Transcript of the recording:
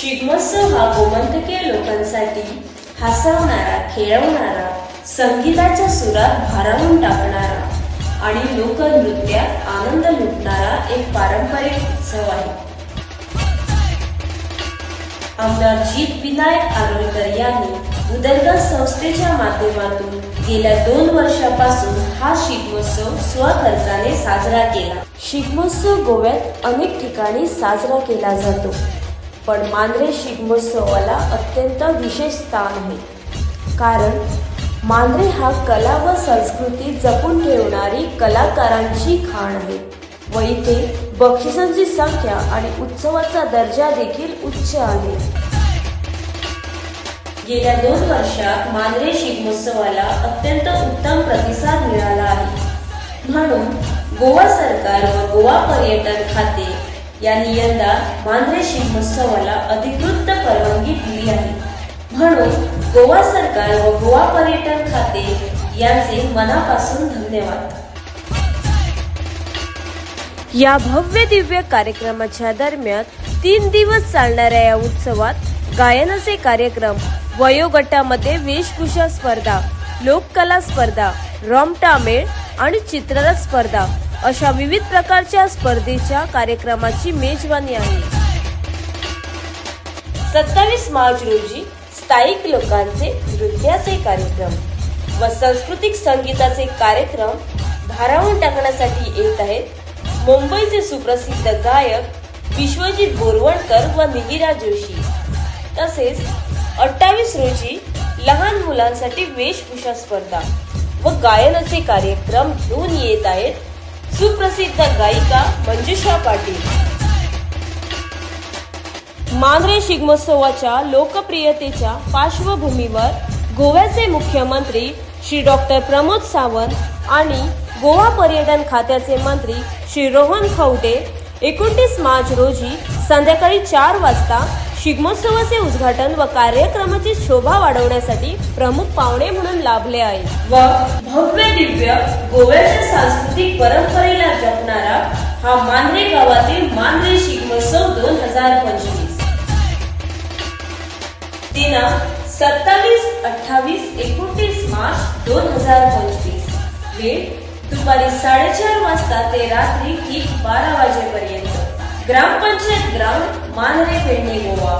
शिगमोत्सव हा गोमंतकीय लोकांसाठी हसवणारा खेळवणारा संगीताच्या सुरात भारावून टाकणारा आणि लोकनृत्यात आनंद लुटणारा एक पारंपरिक उत्सव आहे. आमदार जीत विनायक आरोलकर यांनी उदरगत संस्थेच्या माध्यमातून गेल्या दोन वर्षापासून हा शिगमोत्सव स्वखर्चाने साजरा केला. शिगमोत्सव गोव्यात अनेक ठिकाणी साजरा केला जातो. पण मांद्रे शिगमोत्सवाला अत्यंत विशेष स्थान आहे. कारण मांद्रे हा कला व संस्कृती जपून ठेवणारी कलाकारांची खाण आहे व इथे बक्षिसांची संख्या आणि उत्सवाचा दर्जा देखील उच्च आहे. गेल्या दोन वर्षात मांद्रे शिगमोत्सवाला अत्यंत उत्तम प्रतिसाद मिळाला आहे. म्हणून गोवा सरकार व गोवा पर्यटन खाते यांनी यंदा मांद्रे शिगमोत्सवाला अधिकृत परवानगी दिली आहे. म्हणून गोवा सरकार व गोवा पर्यटन खाते यांचे मनापासून धन्यवाद. या भव्य दिव्य कार्यक्रमाच्या दरम्यान तीन दिवस चालणाऱ्या या उत्सवात गायनाचे कार्यक्रम वयोगटामध्ये वेशभूषा स्पर्धा लोककला स्पर्धा रॉमटामेळ आणि चित्ररथ स्पर्धा अशा विविध प्रकारच्या स्पर्धेच्या कार्यक्रमाची मेजवानी आहे. सत्तावीस मार्च रोजी स्थायिक लोकांचे नृत्याचे कार्यक्रम व सांस्कृतिक संगीताचे कार्यक्रम भारावून टाकण्यासाठी येत आहेत मुंबईचे सुप्रसिद्ध गायक विश्वजित बोरवणकर व मिहिरा जोशी. तसेच अठ्ठावीस रोजी लहान मुलांसाठी वेशभूषा स्पर्धा व गायनाचे कार्यक्रम घेऊन येत आहेत सुप्रसिद्ध गायिका मंजुषा पाटील. मांद्रे शिगमोत्सवाच्या लोकप्रियतेच्या पार्श्वभूमीवर गोव्याचे मुख्यमंत्री श्री डॉक्टर प्रमोद सावंत आणि गोवा पर्यटन खात्याचे मंत्री श्री रोहन खवटे एकोणतीस मार्च रोजी संध्याकाळी चार वाजता शिगमोत्सवाचे उद्घाटन व कार्यक्रमाची शोभा वाढवण्यासाठी प्रमुख पाहुणे म्हणून लाभले आहे व भव्य दिव्य गोव्याच्या सांस्कृतिक परंपरेला जपणारा हा मांद्रे गावातील मांद्रे शिग्मोत्सव दोन हजार पंचवीस. दिनांक सत्तावीस अठ्ठावीस एकोणतीस मार्च दोन हजार पंचवीस. वेळ दुपारी साडेचार वाजता ते रात्री ठीक बारा वाजेपर्यंत. ગ્રામ પંચાયત ગ્રાઉન્ડ માનરે પેડની ગોવા